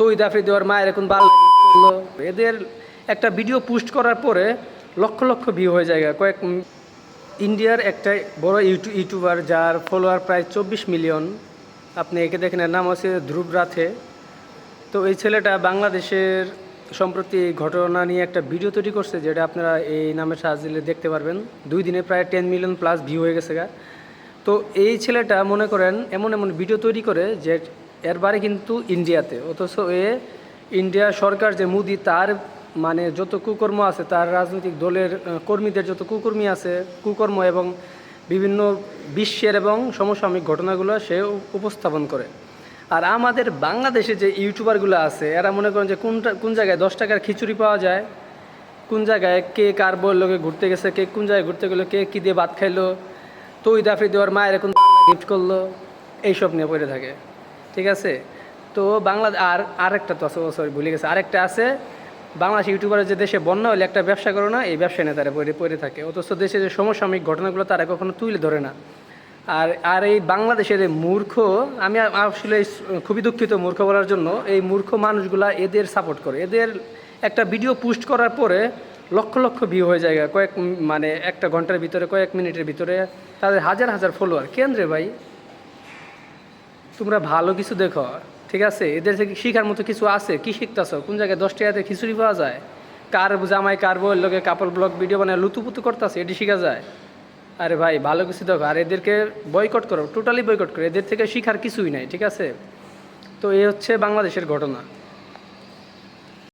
তো ওই দাফরি দেওয়ার মায়ের এখন বাল করল এদের একটা ভিডিও পোস্ট করার পরে লক্ষ লক্ষ ভিউ হয়ে যায় কয়েক ইন্ডিয়ার একটা বড় ইউটিউ ইউটিউবার যার ফলোয়ার প্রায় চব্বিশ মিলিয়ন আপনি একে দেখেন নাম হচ্ছে ধ্রুব রাথে। তো এই ছেলেটা বাংলাদেশের সম্প্রতি ঘটনা নিয়ে একটা ভিডিও তৈরি করছে, যেটা আপনারা এই নামের সাহায্যে দেখতে পারবেন। দুই দিনে প্রায় টেন মিলিয়ন প্লাস ভিউ হয়ে গেছে গা। তো এই ছেলেটা মনে করেন, এমন এমন ভিডিও তৈরি করে যে এর বাড়ি কিন্তু ইন্ডিয়াতে। অথচ এ ইন্ডিয়া সরকার যে মোদি, তার মানে যত কুকর্ম আছে, তার রাজনৈতিক দলের কর্মীদের যত কুকর্মী আছে, কুকর্ম এবং বিভিন্ন বিশ্বের এবং সমসাময়িক ঘটনাগুলো সে উপস্থাপন করে। আর আমাদের বাংলাদেশে যে ইউটিউবারগুলো আছে, এরা মনে করেন যে কোনটা, কোন জায়গায় দশ টাকার খিচুড়ি পাওয়া যায়, কোন জায়গায় কে কার লোকে ঘুরতে গেছে, কে কোন জায়গায় ঘুরতে গেলো, কে কী দিয়ে ভাত খাইলো তো দাফরি দেওয়ার মায়ের এখন গিফট করল, এইসব নিয়ে পড়ে থাকে। ঠিক আছে? তো বাংলা, আর, আরেকটা তো সরি ভুলে গেছে। আরেকটা আছে, বাংলাদেশ ইউটিউবারের যে দেশে বন্যা হলে একটা ব্যবসা করো না, এই ব্যবসায় নিয়ে তারা পড়ে পড়ে থাকে। অথচ দেশে যে সমসাময়িক ঘটনাগুলো তারা কখনো তুলে ধরে না। আর আর এই বাংলাদেশের মূর্খ, আমি আসলে খুবই দুঃখিত মূর্খ বলার জন্য, এই মূর্খ মানুষগুলা এদের সাপোর্ট করে। এদের একটা ভিডিও পোস্ট করার পরে লক্ষ লক্ষ ভিউ হয়ে যায় কয়েক মানে একটা ঘণ্টার ভিতরে, কয়েক মিনিটের ভিতরে, তাদের হাজার হাজার ফলোয়ার কেন্দ্রে ভাই? তোমরা ভালো কিছু দেখো, ঠিক আছে? এদের থেকে শিখার মতো কিছু আছে? কি শিখতেছ? কোন জায়গায় দশ টাকাতে খিচুড়ি পাওয়া যায়? কার জামাই, কার বই লোকে কাপড় ব্লগ ভিডিও বানায় লুতুপুতু করতেছে, এটি শেখা যায়? আরে ভাই, ভালো কিছু দেখো। আর এদেরকে বয়কট করো টোটালি বয়কট করো। এদের থেকে শিখার কিছুই নাই, ঠিক আছে? তো এ হচ্ছে বাংলাদেশের ঘটনা।